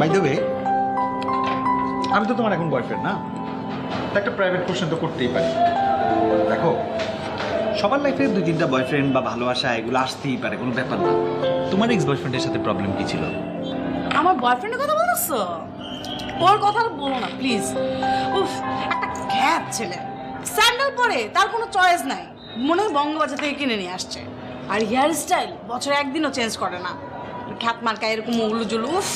By the way আমি তো তোমার এখন বয়ফ্রেন্ড না। একটা প্রাইভেট কোশ্চেন তো করতেই পারি। দেখো, সবার লাইফে দুই তিনটা বয়ফ্রেন্ড বা ভালোবাসা এগুলো আসতেই পারে, কোনো ব্যাপার না। তোমার এক্স বয়ফ্রেন্ডের সাথে প্রবলেম কি ছিল? আমার বয়ফ্রেন্ডের কথা বলতেছো? ওর কথা বলো না প্লিজ উফ, একটা খ্যাত ছেলে। স্যান্ডেল পরে তার কোনো চয়েস নাই। মনে হয় বঙ্গবাজার থেকে কিনে নিয়ে আসছে। আর হেয়ার স্টাইল বছরে একদিনও চেঞ্জ করে না। খ্যাত মার্কা এরকম উলু জুলু উফ।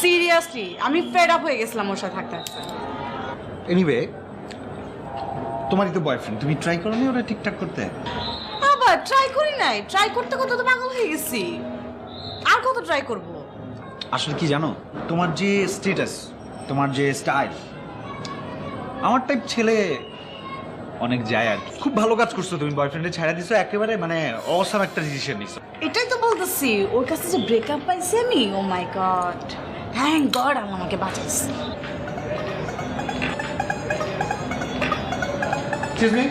সিরিয়াসলি আমি ফেড আপ হয়ে গেছিলাম ওর সাথে থাকতে থাকতে। এনিওয়ে তোমারই তো বয়ফ্রেন্ড তুমি ট্রাই করো নি ওরা ঠিকঠাক করতে? আবার ট্রাই করি নাই। ট্রাই করতে করতে তো পাগল হয়ে গেছি। আর কত ট্রাই করব? আসলে কি জানো তোমার যে স্টেটাস তোমার যে স্টাইল আমার টাইপ ছেলে অনেক যায় আর কি। খুব ভালো কাজ করছ তুমি বয়ফ্রেন্ডে ছাড়া দিছো একেবারে মানে অসাম একটা ডিসিশন নিছো। এটাই তো বলতেছি ওর কাছে যে ব্রেকআপ পাইছি আমি ও my god thank god Allah আমাকে বাঁচাইছে। এক্সকিউজ মি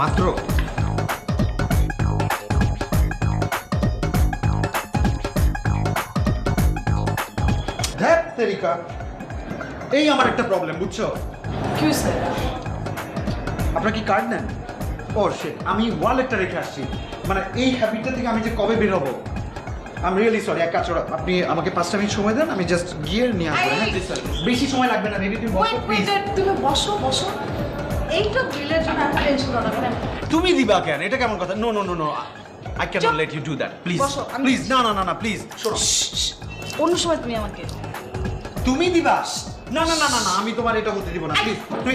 মাত্র তেরিকা। এই আমার একটা প্রবলেম বুঝছ? কি আপনার কি কার্ড নেন? ও শিট আমি ওয়ালেটটা রেখে আসছি। মানে এই হ্যাবিটটা থেকে আমি যে কবে বের হব? আমি রিয়েলি সরি এক কাজ করো আপনি আমাকে পাঁচটা মিনিট সময় দেন আমি জাস্ট গিয়ে নিয়ে আসব হ্যাঁ? বেশি সময় লাগবে না বেবি তুমি বসো প্লিজ তুমি বসো বসো। এইটা বিলের জন্য এত টেনশন করা না তুমি দিবা কেন? এটা কেমন কথা? No no no no I can চুপ। Let you do that please please না না না না প্লিজ শোনো। অন্য সময় তুমি আমাকে তুমি দিবা? না না না না না আমি তোমার এটা হতে দিব না প্লিজ তুমি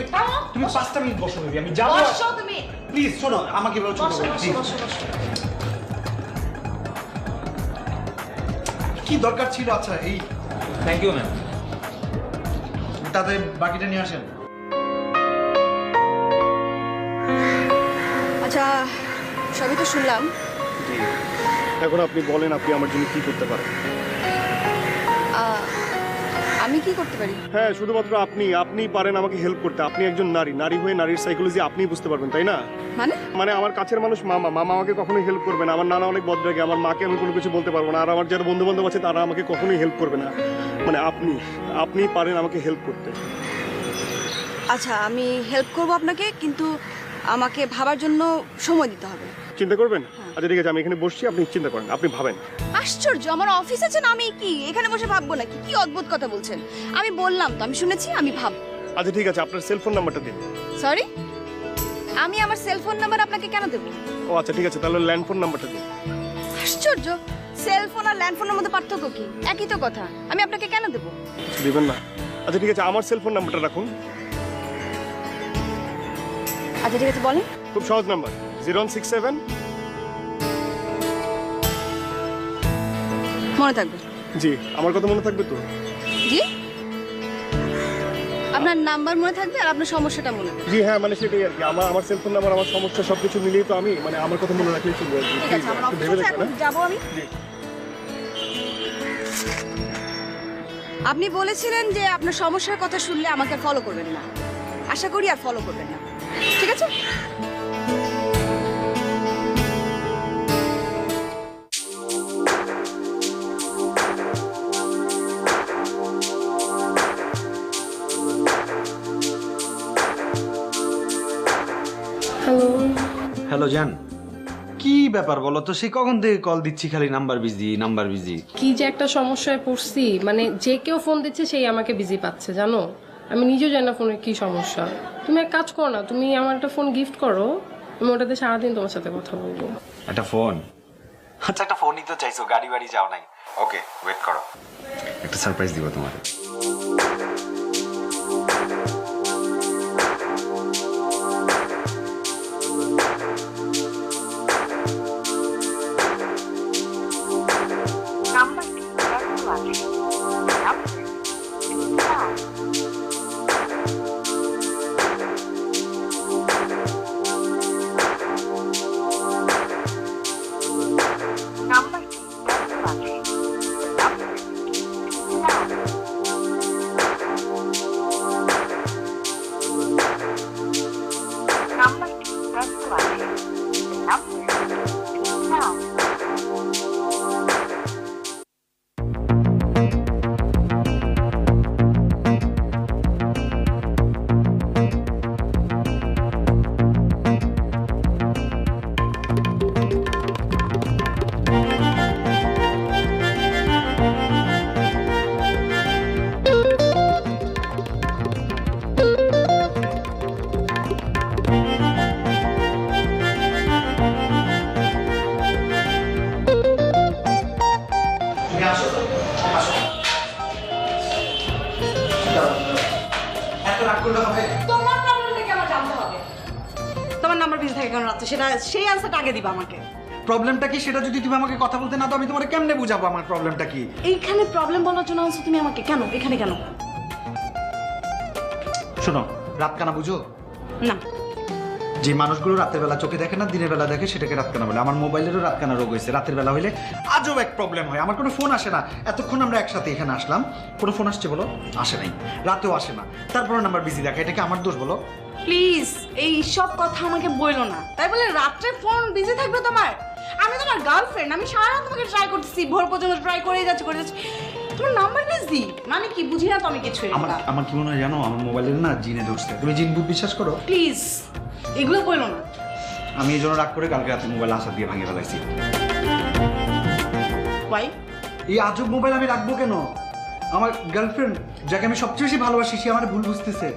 তুমি। পাঁচটা মিনিট বসো বেবি আমি যাব। বসো তুমি। প্লিজ শোনো আমাকে বলো ছোট বসো বসো বসো বসো। কি দরকার ছিল? আচ্ছা এই থ্যাংক ইউ ম্যাম তাতে বাকিটা নিয়ে আসেন। আচ্ছা সবই তো শুনলাম। এখন আপনি বলেন আপনি আমার জন্য কি করতে পারেন? কি করতে পারি? হ্যাঁ শুধুমাত্র আপনি আপনিই পারেন আমাকে হেল্প করতে। আপনি একজন নারী নারী হয়ে নারীর সাইকোলজি আপনিই বুঝতে পারবেন তাই না? মানে? মানে আমার কাছের মানুষ মামা মামা আমাকে কখনোই হেল্প করবে না। আমার নানা অনেক বদরাগে আমার মাকে আমি কোনো কিছু বলতে পারব না। আর আমার যারা বন্ধু বান্ধব আছে তারা আমাকে কখনোই হেল্প করবে না। মানে আপনি আপনিই পারেন আমাকে হেল্প করতে। আচ্ছা আমি হেল্প করব আপনাকে কিন্তু আমাকে ভাবার জন্য সময় দিতে হবে। চিন্তা করবেন? আচ্ছা ঠিক আছে আমি এখানে বসছি আপনি চিন্তা করেন আপনি ভাবেন। আশ্চর্য আমার অফিস আছে না আমি কি? এখানে বসে ভাববো নাকি? কি অদ্ভুত কথা বলছেন? আমি বললাম তো আমি শুনেছি আমি ভাব আচ্ছা ঠিক আছে আপনার সেলফোন নাম্বারটা দিন। সরি আমি আমার সেলফোন নাম্বার আপনাকে কেন দেবো? ও আচ্ছা ঠিক আছে তাহলে ল্যান্ডফোন নাম্বারটা দিন। আশ্চর্য সেলফোন আর ল্যান্ডফোনের মধ্যে পার্থক্য কি? একই তো কথা আমি আপনাকে কেন দেবো? দিবেন না। আচ্ছা ঠিক আছে আমার সেলফোন নাম্বারটা রাখুন। আচ্ছা ঠিক আছে বলেন। খুব সহজ নাম্বার জিরো সিক্স সেভেন মনে থাকবে? জি আমার কথা মনে থাকবে তো? জি? আপনার নাম্বার মনে থাকবে আর আপনার সমস্যাটা মনে থাকবে? জি হ্যাঁ মানে সেটাই আর কি। আমার আমার সেলফোন নাম্বার আমার সমস্যা সবকিছু মিলিয়ে তো আমি মানে আমার কথা মনে রাখলেই চলবে আর কি। ঠিক আছে আমার অফিস এখন যাব আমি। আপনি বলেছিলেন যে আপনার সমস্যার কথা শুনলে আমাকে ফলো করবেন না। আশা করি আর ফলো করবেন না। ঠিক আছে? হ্যালো জান। কি ব্যাপার বলো তো? সে কখন থেকে কল দিচ্ছি খালি নাম্বার বিজি নাম্বার বিজি কি যে একটা সমস্যায় পড়ছি। মানে যে কেউ ফোন দিচ্ছে সেই আমাকে বিজি পাচ্ছে জানো? আমি নিজেও জানি না ফোনের কি সমস্যা। তুমি এক কাজ করো না তুমি আমার একটা ফোন গিফট করো। আমি ওটাতে সারাদিন তোমার সাথে কথা বলব। একটা ফোন আচ্ছা একটা ফোনই তো চাইছো গাড়ি বাড়ি যাও নাই। ওকে ওয়েট করো। একটা সারপ্রাইজ দিব তোমাকে। থাকে কেন রাত্রে সেটা সেই আনসারটা আগে দিবা আমাকে। প্রবলেমটা কি? সেটা যদি তুমি আমাকে কথা বলতে না তো আমি তোমার কেমনে বুঝাবো আমার প্রবলেমটা কি? এইখানে প্রবলেম বলার জন্য আনছো তুমি আমাকে কেন? এখানে কেন? শোনো রাত কানা বুঝো? না। যে মানুষগুলো রাতের বেলা চোখে দেখে না দিনের বেলা দেখে সেটাকে রাত কানা বলে। আমার মোবাইলেরও রাত কানা রোগ হয়েছে। রাতের বেলা হইলে আজও এক প্রবলেম হয়। আমার কোনো ফোন আসে না। এতক্ষণ আমরা একসাথে এখানে আসলাম। কোনো ফোন আসছে বলো? আসে নাই। রাতেও আসে না। তারপরে নাম্বার বিজি দেখা। এটা কি আমার দোষ বলো? প্লিজ এই সব কথা আমাকে বইলো না। তাই বলে রাত্রে ফোন বিজি থাকবে তোমার? আমি তোমার গার্লফ্রেন্ড আমি সারা রাত তোমাকে ট্রাই করতেছি ভোর পর্যন্ত ট্রাই করেই যাচ্ছি করে যাচ্ছি। তোমার নাম্বার বিজি মানে কি বুঝি না তো আমি কিছু আমার আমার কি মনে হয় জানো? আমার মোবাইলের না জিনে ধরছে। তুমি জিন বুক বিশ্বাস করো? প্লিজ এগুলো বইলো না। আমি এই জন্য রাগ করে কালকে রাতে মোবাইল আসা দিয়ে ভাঙিয়ে ফেলাইছি। ওয়াই এই আজব মোবাইল আমি রাখব কেন? আমার গার্লফ্রেন্ড যাকে আমি সবচেয়ে বেশি ভালোবাসি সে আমার ভুল বুঝতেছে।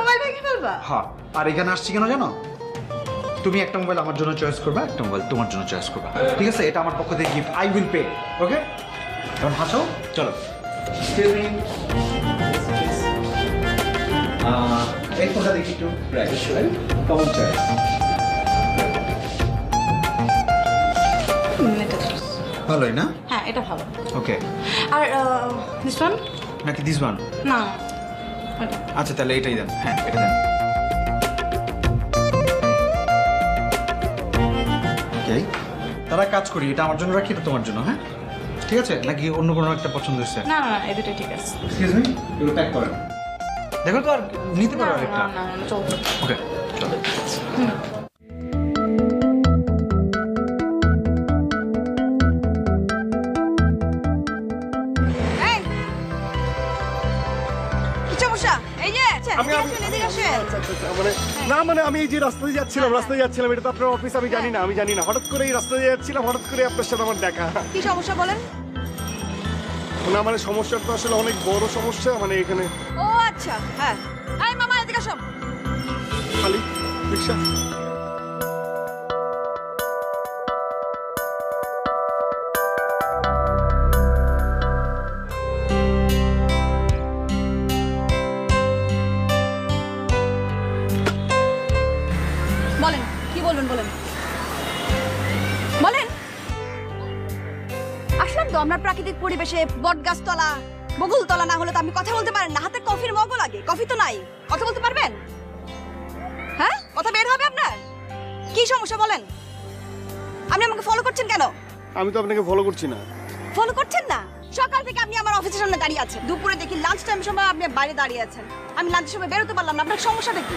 মোবাইল ভেঙে ফেলবা? হ্যাঁ আর এখানে আসছি কেন জানো? তুমি একটা মোবাইল আমার জন্য চয়েস করবে একটা মোবাইল তোমার জন্য চয়েস করবে। ঠিক আছে? এটা আমার পক্ষ থেকে gift I will pay okay এখন হাসো চলো। এই ফোনটা দেখি একটু কমন চয়েস। ভালোই না? হ্যাঁ এটা ভালো। ওকে আর দিস ওয়ান নাকি দিস ওয়ান না। আচ্ছা তাহলে এটাই দেন। হ্যাঁ। এটা দেন। ওকে তারা কাজ করি এটা আমার জন্য রাখি এটা তোমার জন্য হ্যাঁ? ঠিক আছে? নাকি অন্য কোনো একটা পছন্দ হচ্ছে না না এই দুটো ঠিক আছে। এক্সকিউজ মি এগুলো প্যাক করেন। দেখো তো আর নিতে পারো আরেকটা। না না চলো ওকে চলো। আসেন, মানে না মানে আমি এই যে রাস্তা দিয়ে যাচ্ছিলাম রাস্তায় যাচ্ছিলাম এটা তো আপনার অফিস আমি জানি না আমি জানি না। হঠাৎ করে এই রাস্তা দিয়ে যাচ্ছিলাম হঠাৎ করে আপনার সাথে আমার দেখা। কি সমস্যা বলেন? না মানে সমস্যাটা তো আসলে অনেক বড় সমস্যা মানে এখানে ও আচ্ছা হ্যাঁ। আই মামা এদিকে আসো। খালি রিক্সা। প্রাকৃতিক পরিবেশে বট গাছতলা বকুলতলা না হলে তো আপনি কথা বলতে পারেন না। হাতে কফির মগও লাগে কফি তো নাই। কথা বলতে পারবেন? হ্যাঁ? কথা বের হবে আপনার? কি সমস্যা বলেন? আপনি আমাকে ফলো করছেন কেন? আমি তো আপনাকে ফলো করছি না। ফলো করছেন না? সকাল থেকে আপনি আমার অফিসের সামনে দাঁড়িয়ে আছেন। দুপুরে দেখি লাঞ্চ টাইম সময় আপনি বাইরে দাঁড়িয়ে আছেন। আমি লাঞ্চের সময় বেরোতে পারলাম না। আপনার সমস্যাটা কি?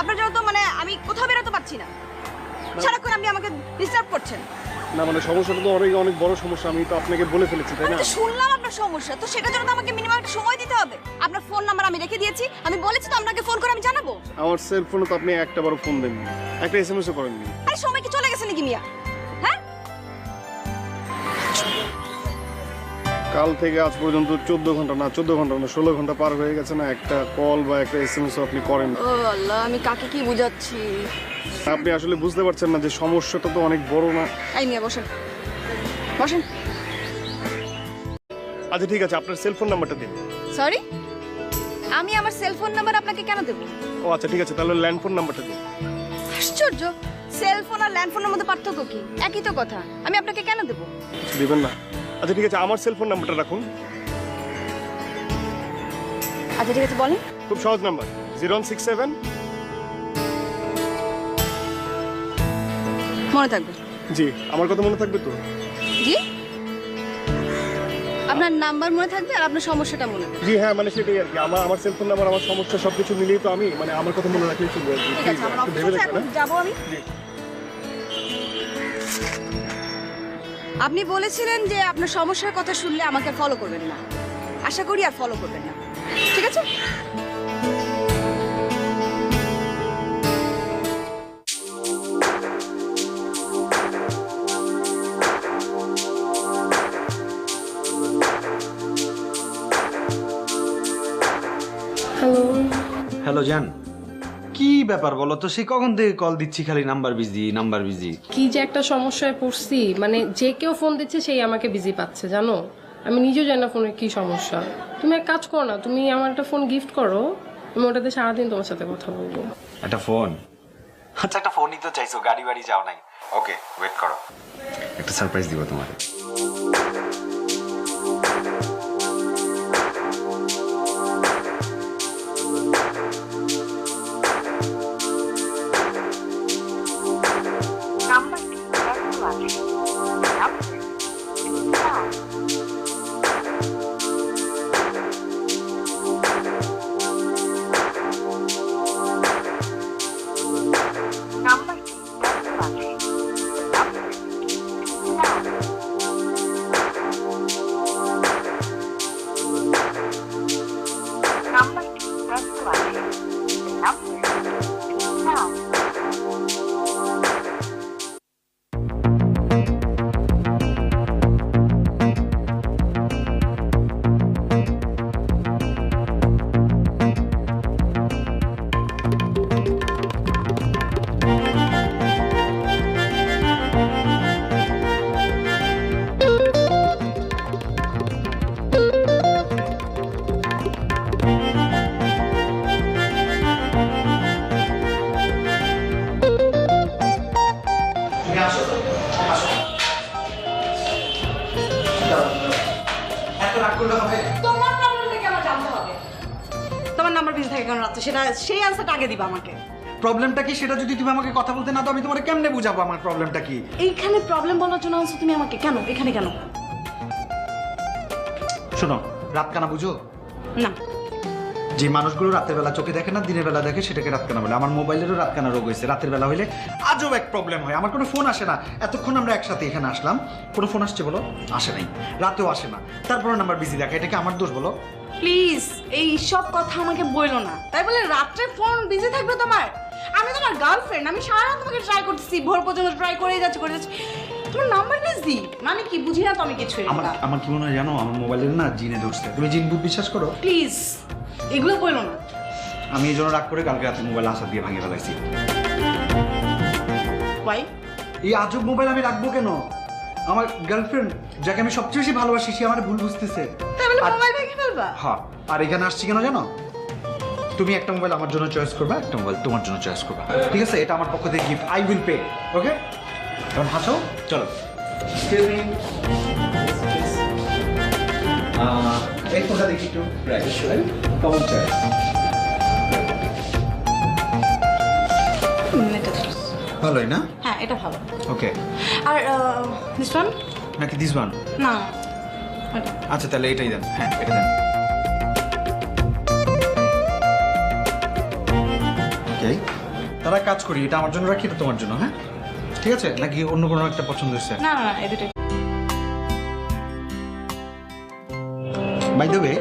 আপনার জন্য তো মানে আমি কোথাও বেরোতে পারছি না। সারাক্ষণ আপনি আমাকে ডিস্টার্ব করছেন। না মানে সমস্যাটা তো অনেক অনেক বড় সমস্যা আমি তো আপনাকে বলে ফেলেছি তাই আমি না তো শুনলাম আপনার সমস্যা তো সেটার জন্য তো আমাকে মিনিমাম একটা সময় দিতে হবে। আপনার ফোন নাম্বার আমি রেখে দিয়েছি আমি বলেছি তো আপনাকে ফোন করে আমি জানাব। আমার সেল ফোনে তো আপনি একটা বারো ফোন দেননি একটা এস এম এসও করেননি। আরে সময় কি চলে গেছে নাকি মিয়া? কাল থেকে আজ পর্যন্ত চোদ্দ ঘণ্টা না চোদ্দ ঘণ্টা না ষোলো ঘণ্টা পার হয়ে গেছে না একটা কল বা একটা এস এম এস আপনি করেন। ও আল্লাহ আমি কাকে কি বুঝাচ্ছি? আপনি আসলে বুঝতে পারছেন না যে সমস্যাটা তো অনেক বড় না। এই মিয়া বসেন। বসেন। আচ্ছা ঠিক আছে আপনার সেল ফোন নাম্বারটা দিন। সরি আমি আমার সেল ফোন নাম্বার আপনাকে কেন দেবো? ও আচ্ছা ঠিক আছে তাহলে ল্যান্ড ফোন নাম্বারটা দিন। আশ্চর্য! সেল ফোন আর ল্যান্ড ফোনের মধ্যে পার্থক্য কি? একই তো কথা। আমি আপনাকে কেন দেবো? দিবেন না। আচ্ছা ঠিক আছে আমার সেল ফোন নাম্বারটা রাখুন। আচ্ছা ঠিক আছে বলেন। খুব সহজ number zero one six seven মনে থাকবে। জি আমার কথা মনে থাকবে তো? জি। আপনার নাম্বার মনে থাকবে আর আপনার সমস্যাটা মনে থাকবে। জি হ্যাঁ মানে সেটাই আর কি। আমার আমার সেলফোন নাম্বার আমার সমস্যা সব কিছু মিলিয়ে তো আমি মানে আমার কথা মনে রাখলেই চলবে আর কি। ঠিক আছে আমার অফিসে হ্যাঁ? যাব আমি। জি। আপনি বলেছিলেন যে আপনার সমস্যার কথা শুনলে আমাকে ফলো করবেন না। আশা করি আর ফলো করবেন না। ঠিক আছে? হ্যালো হ্যালো জান কি ব্যাপার বলো? তো সে কখন থেকে কল দিচ্ছি খালি নাম্বার বিজি নাম্বার বিজি কি যে একটা সমস্যায় পড়ছি মানে যে কেউ ফোন দিচ্ছে সেই আমাকে বিজি পাচ্ছে জানো? আমি নিজেও জানি না ফোনের কি সমস্যা। তুমি এক কাজ করো না তুমি আমার একটা ফোন গিফট করো আমি ওটাতে সারাদিন তোমার সাথে কথা বলব। একটা ফোন আচ্ছা একটা ফোনই তো চাইছো গাড়ি বাড়ি যাও নাই। ওকে ওয়েট করো। একটা সারপ্রাইজ দিব তোমাকে। তুমি তোমার প্রবলেমটা কি জানতে হবে? তোমার নাম্বার বিজি থাকে কেন রাত্রে? সেটা সেই আনসারটা আগে দিবা আমাকে। প্রবলেমটা কি? সেটা যদি তুমি আমাকে কথা বলতে না তো আমি তোমার কেমনে বুঝাবো আমার প্রবলেমটা কি? এইখানে প্রবলেম বলার জন্য আনছো তুমি আমাকে কেন? এখানে কেন? শোনো রাত কানা বুঝো? না। যে মানুষগুলো রাতের বেলা চোখে দেখে না দিনের বেলা দেখে সেটাকে রাত কানা বলে। আমার মোবাইলেরও রাত কানা রোগ হয়েছে। রাতের বেলা হইলে আজব এক প্রবলেম হয়। আমার কোনো ফোন আসে না। এতক্ষণ আমরা একসাথে এখানে আসলাম। কোনো ফোন আসছে বলো? আসে নাই। রাতেও আসে না। তারপরে নাম্বার বিজি দেখা এটাকে আমার দোষ বলো? প্লিজ এই সব কথা আমাকে বইলো না। তাই বলে রাত্রে ফোন বিজি থাকবে তোমার? আমি তোমার গার্লফ্রেন্ড আমি সারা রাত তোমাকে ট্রাই করতেছি। ভোর পর্যন্ত ট্রাই করেই যাচ্ছি করে যাচ্ছি। তোমার নাম্বার বিজি মানে কি? বুঝি না তো আমি কিছু আমার আমার কি মনে হয় জানো? আমার মোবাইলের না জিনে ধরছে। তুমি জিন বিশ্বাস করো? প্লিজ এগুলো বইলো না। আমি এই জন্য রাগ করে কালকে রাতে মোবাইল আসার দিয়ে ভাঙিয়ে ফেলাইছি। ওয়াই এই আজব মোবাইল আমি রাখব কেন? আমার গার্লফ্রেন্ড যাকে আমি সবচেয়ে বেশি ভালোবাসি সে আমার ভুল বুঝতেছে। আর- মোবাইল ভেঙে ফেলবা? হ্যাঁ আর এখানে আসছি কেন জানো? তুমি একটা মোবাইল আমার জন্য চয়েস করবে একটা মোবাইল তোমার জন্য চয়েস করবে। ঠিক আছে? এটা আমার পক্ষ থেকে gift I will pay okay এখন হাসো চলো। এই ফোনটা দেখি একটু। ঠিক। ভালোই না? হ্যাঁ এটা ভালো। ওকে। আর দিস ওয়ান নাকি দিস ওয়ান না। আচ্ছা তাহলে এটাই দেন। হ্যাঁ এটা দেন। ওকে। তারা কাজ করি এটা আমার জন্য রাখি এটা তোমার জন্য হ্যাঁ? ঠিক আছে? নাকি অন্য কোনো একটা পছন্দ হচ্ছে না না না এই দুটোই। বাই দ্য ওয়ে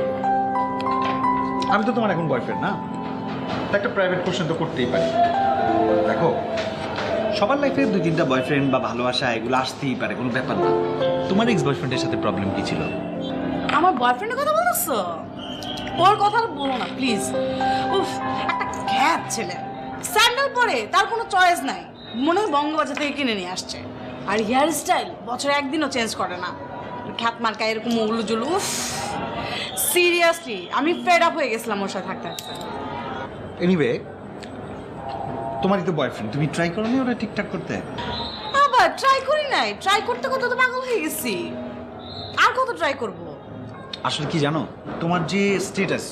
আমি তো তোমার এখন বয়ফ্রেন্ড না। একটা প্রাইভেট কোশ্চেন তো করতেই পারি। দেখো, সবার লাইফে দুই তিনটা বয়ফ্রেন্ড বা ভালোবাসা, এগুলো আসতেই পারে, কোনো ব্যাপার না। তোমার এক্স বয়ফ্রেন্ডের সাথে প্রবলেম কি ছিল? আমার বয়ফ্রেন্ডের কথা বলতেছো? ওর কথা বলো না প্লিজ উফ, একটা খ্যাত ছেলে। স্যান্ডেল পরে তার কোনো চয়েস নাই। মনে হয় বঙ্গবাজার থেকে কিনে নিয়ে আসছে। আর হেয়ার স্টাইল বছরে একদিনও চেঞ্জ করে না। খ্যাত মার্কা এরকম উলু জুলু উফ। সিরিয়াসলি আমি ফেড আপ হয়ে গেছিলাম ওর সাথে থাকতে থাকতে। এনিওয়ে তোমারই তো বয়ফ্রেন্ড তুমি ট্রাই করো নি ওরা ঠিকঠাক করতে? আবার ট্রাই করি নাই। ট্রাই করতে করতে তো পাগল হয়ে গেছি। আর কত ট্রাই করব? আসলে কি জানো তোমার যে স্টেটাস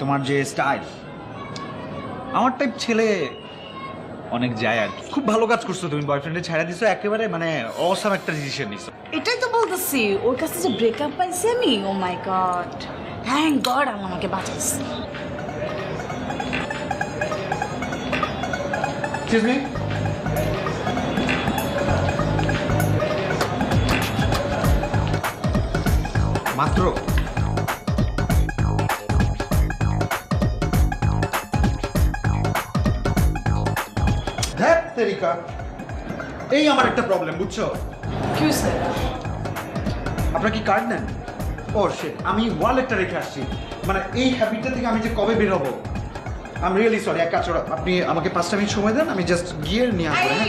তোমার যে স্টাইল আমার টাইপ ছেলে অনেক যায় আর খুব ভালো কাজ করছ তুমি বয়ফ্রেন্ডে ছাড়া দিছো একেবারে মানে অসাম একটা ডিসিশন নিছো। এটাই তো বলতেছি ওর কাছে যে ব্রেকআপ পাইছি আমি ও my god thank god Allah আমাকে বাঁচাইছে। এক্সকিউজ মি মাত্র। তেরিকা। এই আমার একটা প্রবলেম বুঝছ? আপনার কি কার্ড নেন? ও শিট আমি ওয়ালেটটা রেখে আসছি। মানে এই হ্যাবিটটা থেকে আমি যে কবে বের হব? আমি রিয়েলি সরি এক কাজ করো আপনি আমাকে পাঁচটা মিনিট সময় দেন আমি জাস্ট গিয়ে নিয়ে আসব হ্যাঁ?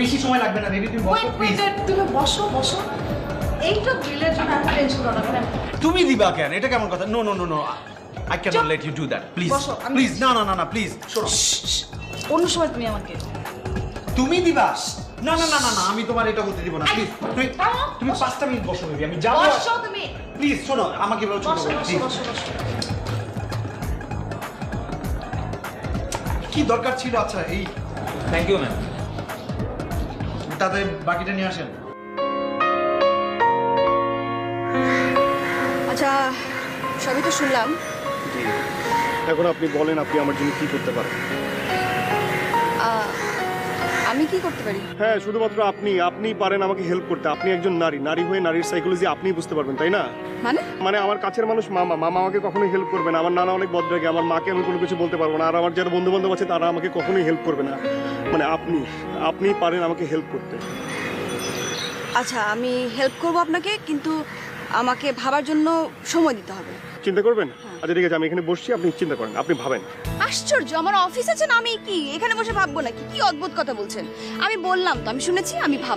বেশি সময় লাগবে না বেবি তুমি বসো প্লিজ তুমি বসো বসো। এইটা বিলের জন্য আমি টেনশন করা না তুমি দিবা কেন? এটা কেমন কথা? No no no no I can চুপ। Let you do that please please না না না না প্লিজ শোনো অন্য সময় তুমি আমাকে তুমি দিবা না না না না না আমি তোমার এটা হতে দিব না প্লিজ তুমি তুমি পাঁচটা মিনিট বসো বেবি আমি যাব বসো তুমি প্লিজ শোনো আমাকে এভাবে ছোট করো প্লিজ। বসো বসো। কি দরকার ছিল? আচ্ছা এই থ্যাংক ইউ ম্যাম তাতে বাকিটা নিয়ে আসেন। আচ্ছা সবই তো শুনলাম। এখন আপনি বলেন আপনি আমার জন্য কি করতে পারেন? কি করতে পারি? হ্যাঁ শুধুমাত্র আপনি আপনিই পারেন আমাকে হেল্প করতে। আপনি একজন নারী নারী হয়ে নারীর সাইকোলজি আপনিই বুঝতে পারবেন তাই না? মানে? মানে আমার কাছের মানুষ মামা মামা আমাকে কখনোই হেল্প করবে না। আমার নানা অনেক বদরাগে আমার মাকে আমি কোনো কিছু বলতে পারব না। আর আমার যারা বন্ধু বান্ধব আছে তারা আমাকে কখনোই হেল্প করবে না। মানে আপনি আপনিই পারেন আমাকে হেল্প করতে। আচ্ছা আমি হেল্প করব আপনাকে কিন্তু আমাকে ভাবার জন্য সময় দিতে হবে। চিন্তা করবেন? আচ্ছা ঠিক আছে, আমি এখানে বসছি, আপনি চিন্তা করেন আপনি ভাবেন। আশ্চর্য, আমার অফিস আছে না আমি কি? এখানে বসে ভাববো নাকি? কি অদ্ভুত কথা বলছেন? আমি বললাম তো, আমি শুনেছি, আমি ভাব